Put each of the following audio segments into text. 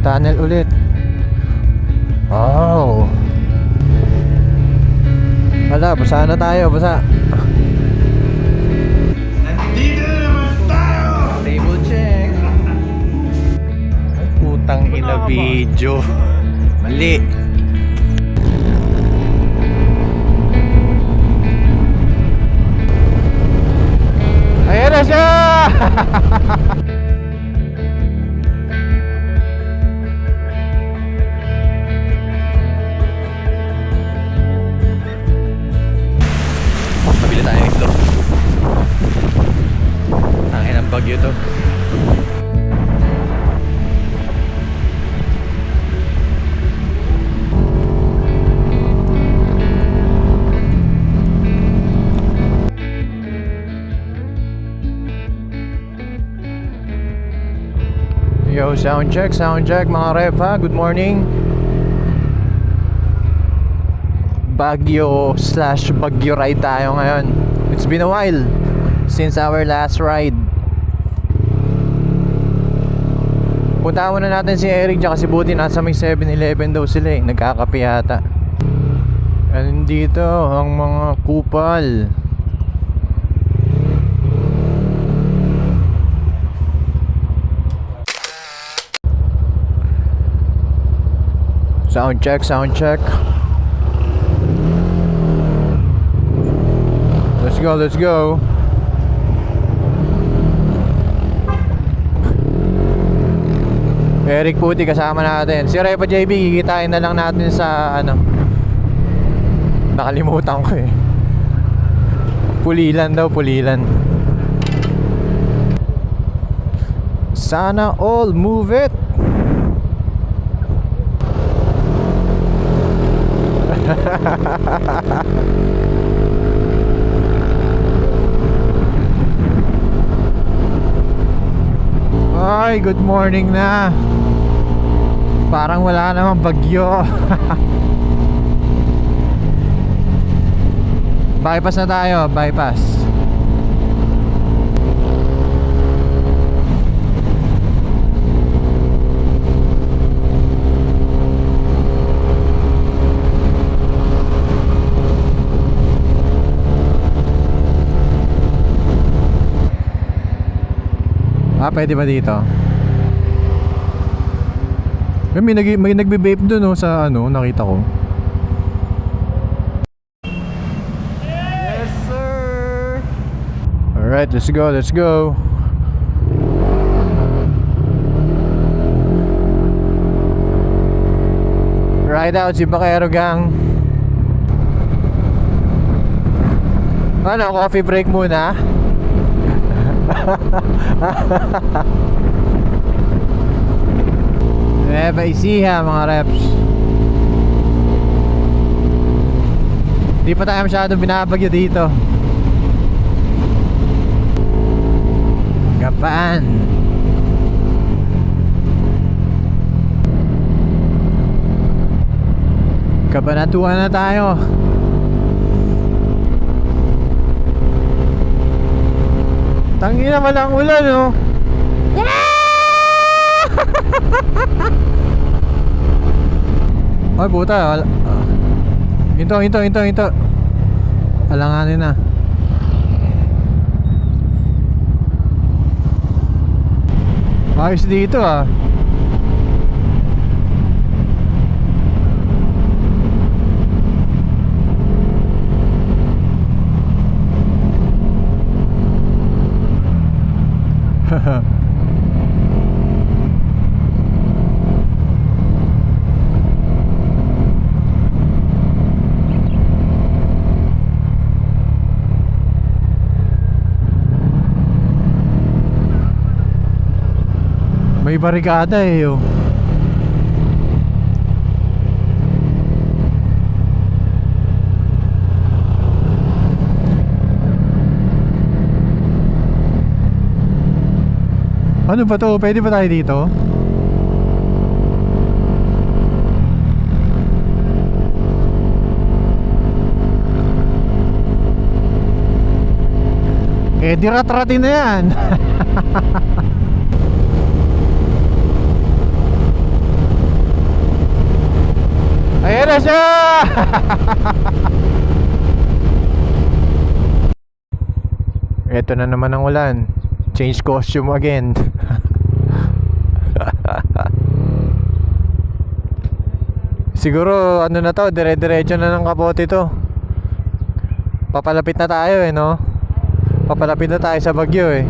tunnel ulit. Oh. Wala, basa na tayo, basa. Nandito na naman tayo! Table check. Putang ina video. Mali. Ayan na siya! Yo, sound check, sound check mga rep ha. Good morning. Baguio slash Baguio ride tayo ngayon. It's been a while since our last ride. Punta muna natin si Eric tsaka si Buti nasa may 7-Eleven daw sila eh. Nagkakape yata. And dito ang mga kupal. Sound check, sound check. Let's go, let's go. Eric Puti kasama natin. Si Repa JB, kikitain na lang natin sa ano. Nakalimutan ko eh. Pulilan daw, pulilan. Sana all move it. Ay, good morning na. Parang wala namang bagyo. bypass na tayo, bypass. Ah, pwede ba dito? Eh, May, nag may nagbe-vape dun oh, sa ano, nakita ko. Yes, sir! Alright, let's go, let's go. Ride out si Bakero Gang. Ano, coffee break muna? Nueva Ecija mga reps. Di pa tayo masyadong binabagyo dito. Gapan Kabanatuan na tayo Tangi naman ang ulan oh. Ay puta wala. Hinto, hinto, hinto, hinto. Alanganin na. Ayos dito ah May barikada eh oh. Ano ba to? Pwede ba tayo dito? Eh, dirat-ratin na yan. Ayan na siya! Ito na naman ang ulan. Change costume again. Siguro ano na to, dire-diretso na ng kapote to. Papalapit na tayo eh, no? Papalapit na tayo sa Bagyo eh.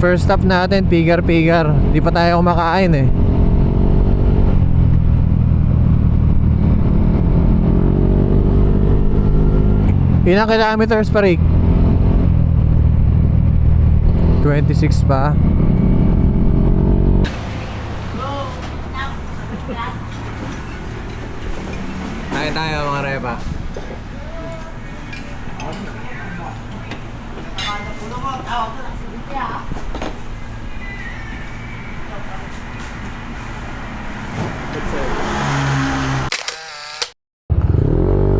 First stop natin, pigar-pigar. Di pa tayo kumakain eh. Ilang kilometers pa Rick? 26 pa. Tayo tayo mga repa.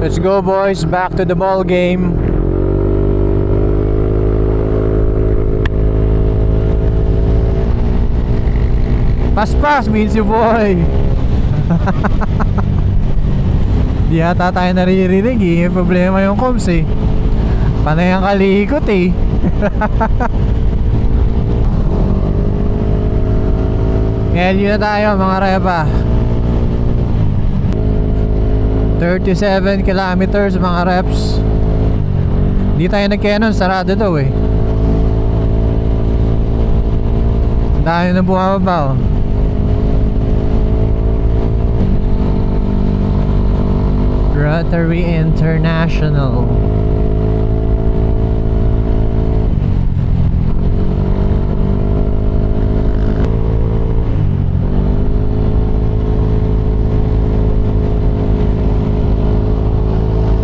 Let's go boys, back to the ball game. Paspas, Mincy boy. Di yata tayo naririnig eh. May problema yung comms eh. Panay ang kalikot eh. Ngayon yun na tayo mga repa. 37 kilometers mga reps. Di tayo nag-canon, sarado daw eh. Dami na bumababa oh. Rotary International.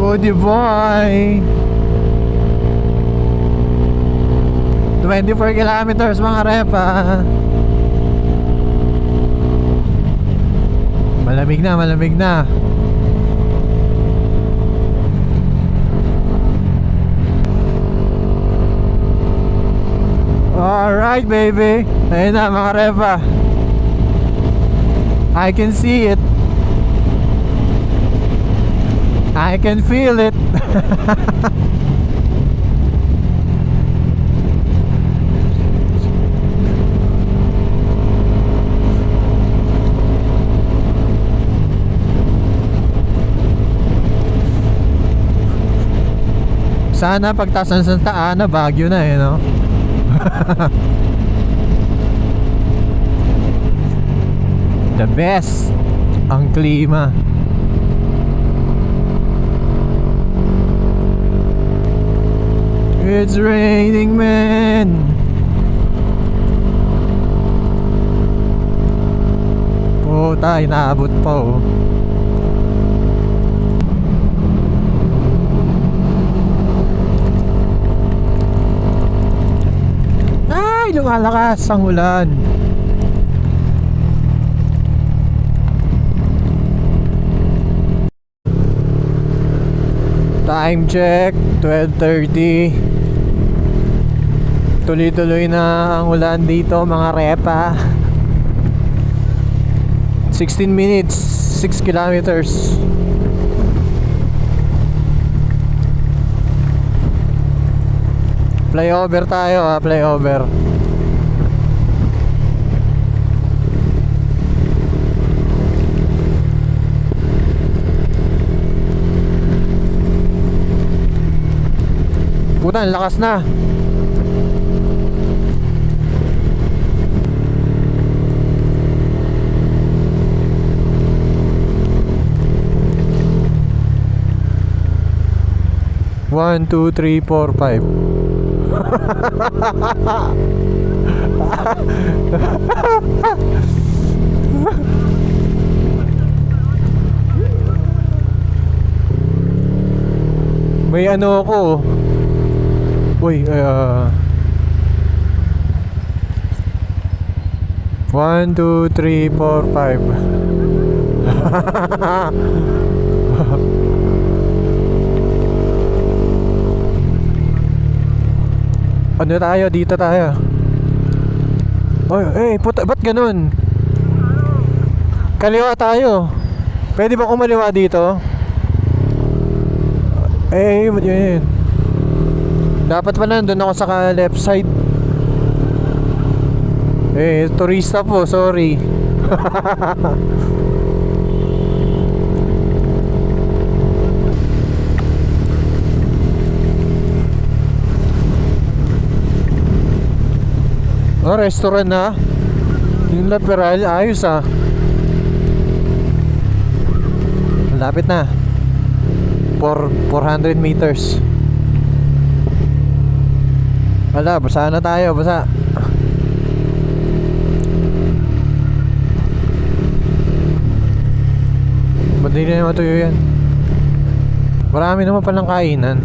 Boy! 24 kilometers mga repa. Malamig na, malamig na. Alright baby Ayun na mga repa I can see it I can feel it Sana pagtaas ng Santa Ana, Baguio na eh, no? The best ang klima. It's raining men. Puta, inaabot pa oh. Ay, lumalakas ang ulan. Time check, 12.30 Tuloy-tuloy na ang ulan dito mga repa 16 minutes, 6 kilometers. Flyover tayo ha, flyover. Puta, lakas na One, two, three, four, five. May ano ako. Uy, uh, One, two, three, four, five. Ano tayo? Dito tayo. Oy, eh, puta, ba't ganun? Kaliwa tayo. Pwede ba kumaliwa dito? Eh, yun, yun. Dapat pa nandun ako sa left side. Eh, turista po, sorry. Oh, restaurant na. Yung lateral, ayos ah. Malapit na. For 400 meters. Wala, basa na tayo, basa. Ba't di na naman tuyo yan? Marami naman palang kainan.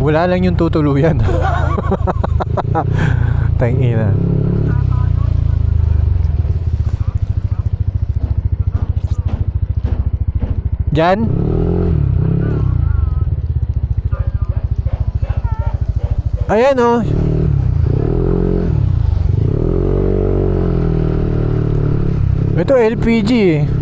Wala lang yung tutuluyan. Tangina. Diyan? Ayan oh. Ito LPG eh.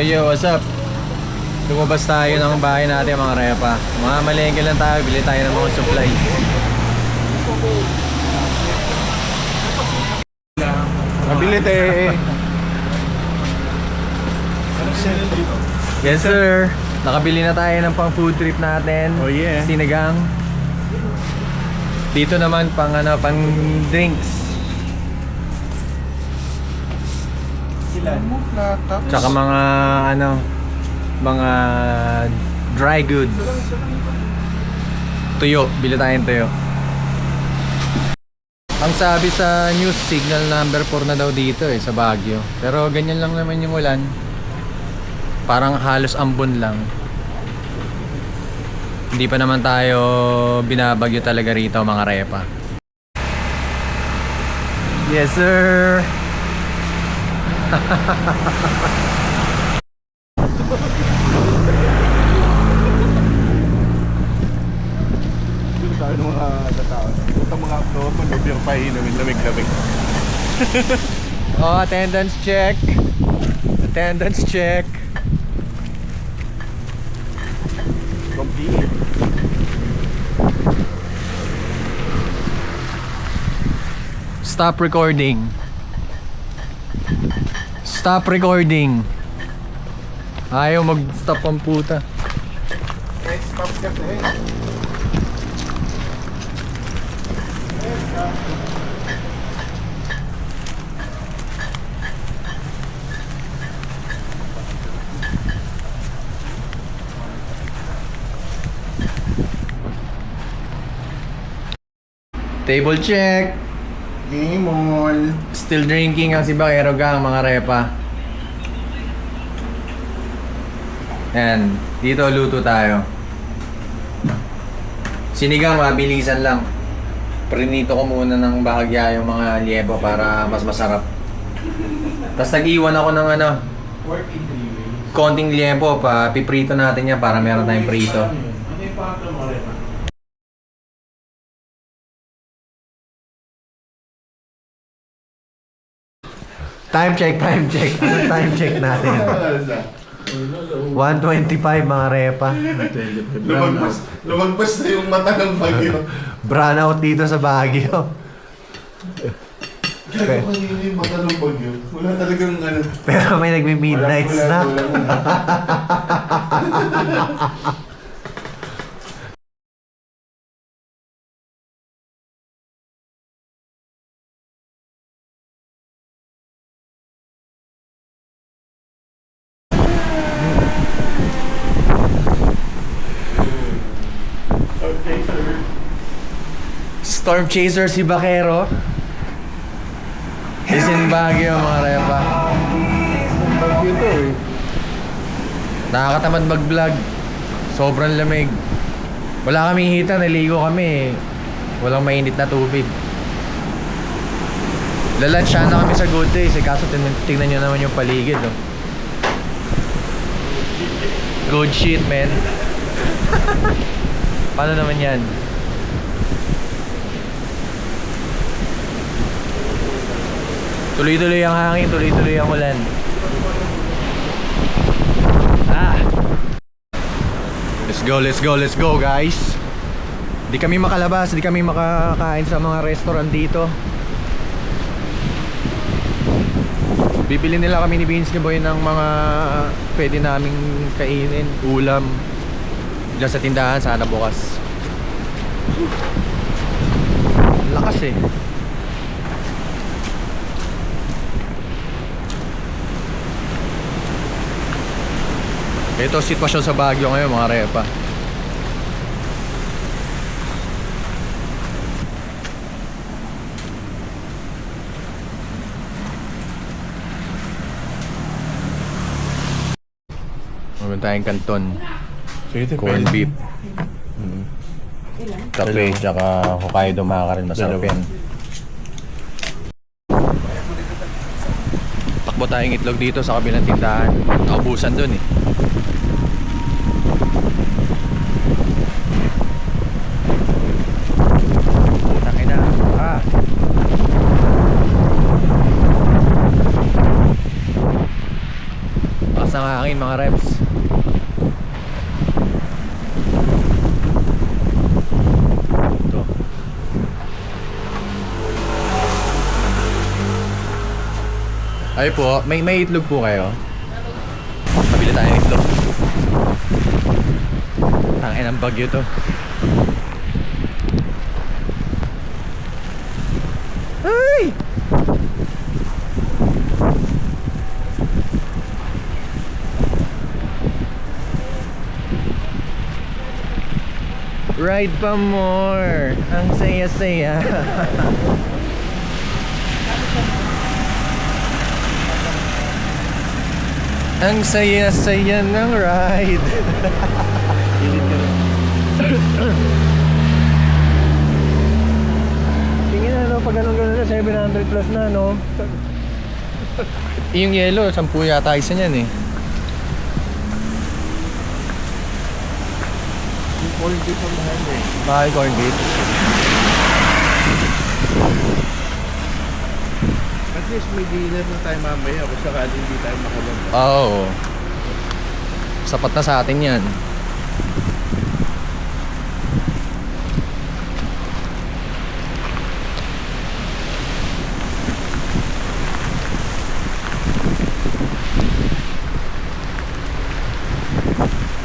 Yo, yo, what's up? Lumabas tayo ng bahay natin mga repa. Mga malengke lang tayo, bili tayo ng mga supply. Mabilit eh. Yes sir. Nakabili na tayo ng pang food trip natin. Oh, yeah. Sinigang. Dito naman pang ano, pang drinks. Tsaka mga ano, mga dry goods. Tuyo, bili tayong tuyo. Ang sabi sa news, signal number 4 na daw dito eh, sa Baguio. Pero ganyan lang naman yung ulan. Parang halos ambon lang. Hindi pa naman tayo binabagyo talaga rito mga repa. Yes sir! Tayo ng mga katao. Punta mga akto, mag-beer pa inumin, lamig-lamig. Oh, attendance check. Attendance check. Complete. Stop recording. Stop recording. Ayaw mag-stop ang puta. Next stop kasi. Table check. Game on. Still drinking ang si Bakero Gang, mga repa. Yan. Dito luto tayo. Sinigang, mabilisan lang. Prinito ko muna ng bahagya yung mga liebo para mas masarap. Tapos nag-iwan ako ng ano, konting liebo pa, piprito natin yan para meron tayong prito. Ano yung Time check, time check. Ano time check natin? 125 mga repa. Lumagpas, lumagpas na yung mata ng bagyo. Brownout dito sa Baguio. Gago kanina yung mata ng bagyo. Wala talagang ano. Pero may nagmi-midnight Wala- snack. wala- wala. Storm Chaser si Bakero. Is in Baguio mga repa. Bagyo to eh. Nakakatamad mag-vlog. Sobrang lamig. Wala kaming hita, naligo kami. Walang mainit na tubig. Lalansya na kami sa good days eh, kaso tin- tingnan nyo naman yung paligid. Oh. Good shit, man. Paano naman yan? Tuloy-tuloy ang hangin, tuloy-tuloy ang ulan. Ah! Let's go, let's go, let's go guys. Di kami makalabas, di kami makakain sa mga restaurant dito. Bibili nila kami ni Vince ni Boy ng mga pwede naming kainin, ulam. Diyan sa tindahan, sana bukas. Lakas eh. Ito sitwasyon sa Baguio ngayon mga repa. Meron tayong kanton, Sige, corned beef, kape, tsaka Hokkaido maka rin. Masarap yan. Takbo tayong itlog dito sa kabilang tindahan. Naubusan dun eh. Putang ina. Ah. Lakas ng hangin mga reps. Ito. Ay po, may may itlog po kayo? Pabili tayo ng itlog. Tangin ang bagyo to. Ay! Ride pa more. Ang saya-saya. Ang saya-saya ng ride. Tingin na no, pag ganun ganun na, 700 plus na no. yung yellow, 10 yata isa niyan eh. Corned beef ang mahal eh. Mahal corned beef. At least may dinner na tayo mamaya kung sakali hindi tayo makalabas. Oo. Sapat na sa atin yan.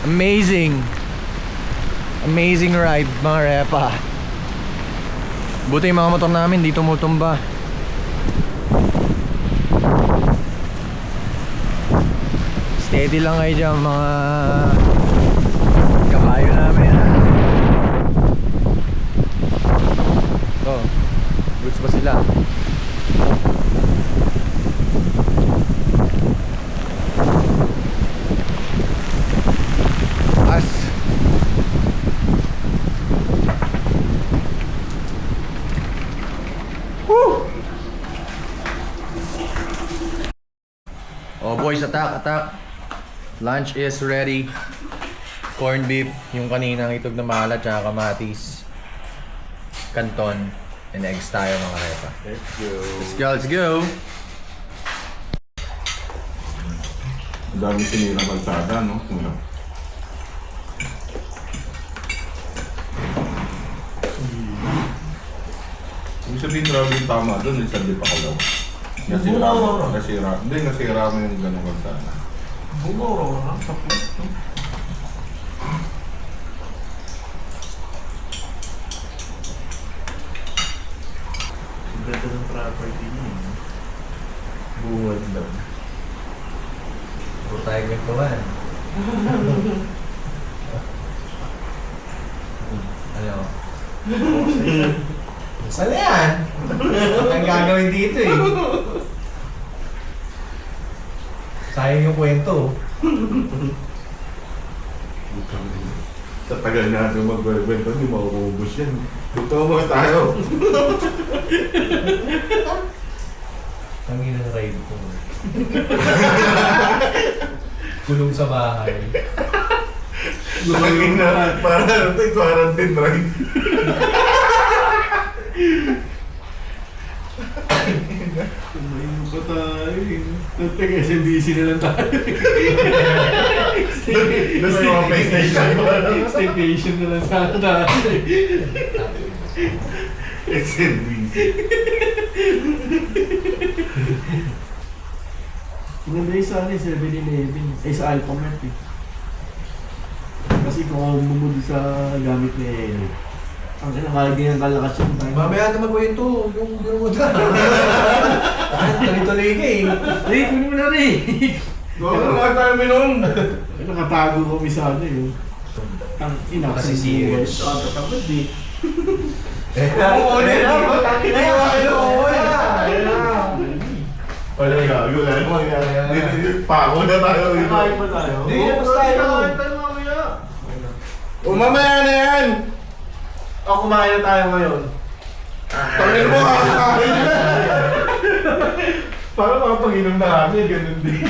Amazing. Amazing ride mga repa. Buti yung mga motor namin di tumutumba. Steady lang kayo dyan mga kabayo namin ha. Oh, goods ba sila? Attack. Lunch is ready. Corned beef, yung kaninang itog na malat, tsaka kamatis. Canton, and eggs tayo mga repa. Let's go. Let's go, let's go! Ang dami sinira kalsada, no? Una. Ibig sabihin traveling tama doon, yung sandi pa kalaw. Nasira mo, nasira. Hindi, nasira mo yung ganong kalsada. Bumuro na sa puto. Ang ganda ng property niya. eh. Buwan daw. Puro tayo kwentuhan. ano? Saan yan? Ang gagawin dito eh. Sayang yung kwento. Sa tagal natin magkwento, hindi mauubos yan. Ito mo tayo. Ang inang ride ko. Kulong sa bahay. Laging na, para ano ito, quarantine ride. Kumain pa tayo eh. Nagtag SMBC na lang tayo. Tapos yung mga PlayStation. Staycation na lang sana tayo. SNBC. Maganda yung sa ano, 7-Eleven. Ay, sa Alphamart eh. Kasi kung ako bumuli sa gamit ni Eric, ang inakalagay ng kalakas yung. Mamaya na magkwento. Yung gano'n mo na. Tuloy-tuloy ka eh. Hey, kunin mo na rin! Gawin na nga tayo minom. Nakatago kami sa ano yun. Ang ina Kasi serious. Ah, tatapad eh. Oo, ulit. Wala yung gago na mo. Pako na tayo. Kakain pa tayo? Hindi, tayo mamaya. O mamaya na yan. O, kumain na tayo ngayon. Tangin mo kakain na. Para makapag-inom na kami, ganun din.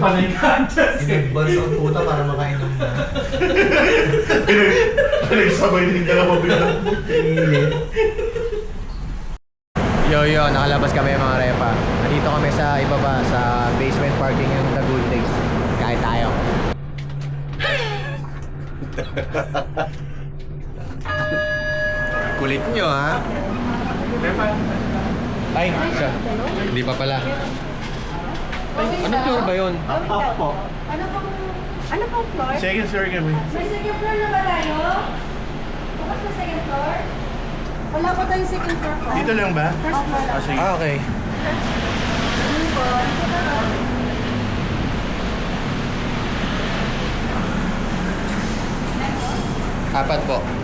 Panay ka dyan. Inadvance ang puta para makainom na. Pinagsabay din dalawa bilang. Yo yo, nakalabas kami mga repa. Nandito kami sa ibaba sa basement parking yung The Good Days. Kain tayo. Kulit nyo ha? Ay, siya. Hindi pa pala. Anong floor ba yun? Up po. Ano pong, ano pong floor? Second floor kami. May second floor na ba tayo? Bukas na second floor? Wala pa tayong second floor pa. Dito lang ba? First floor lang. sige. Ah, okay. Ano po? Apat po.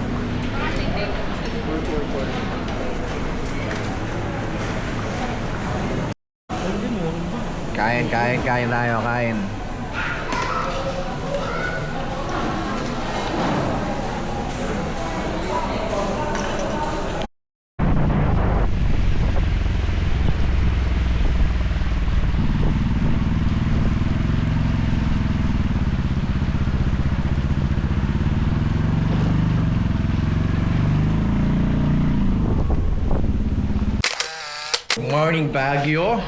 Kain, kain, tayo, kain. Morning, Baguio.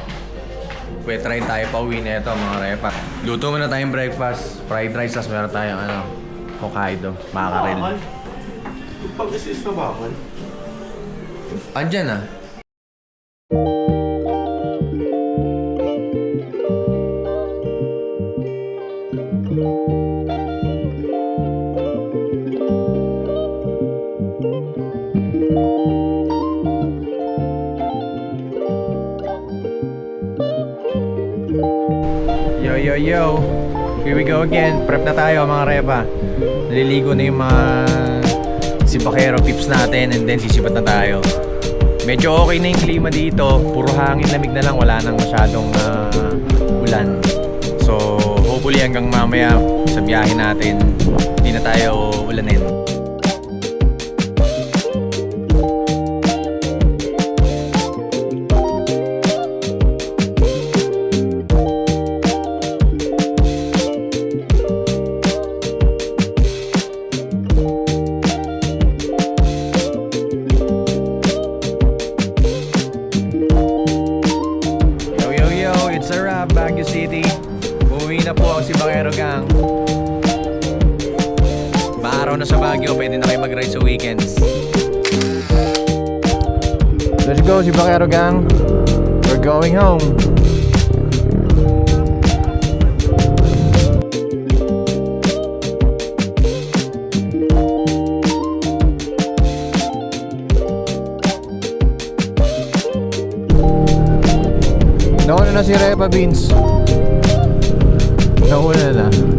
Pwede try tayo pa uwi na ito, mga repa. Luto muna tayong breakfast. Fried rice, tapos meron tayong ano, Hokkaido, makarel. Pag-assist na bakal. Andyan ah. Yo. Here we go again. Prep na tayo mga repa. Naliligo na yung mga sibakero pips natin and then sisibat na tayo. Medyo okay na yung klima dito. Puro hangin lamig na lang. Wala nang masyadong ah, ulan. So, hopefully hanggang mamaya sa biyahe natin, hindi na tayo ulanin. Bakero Gang. We're going home. Nauna na si Repa Beans. Nauna na.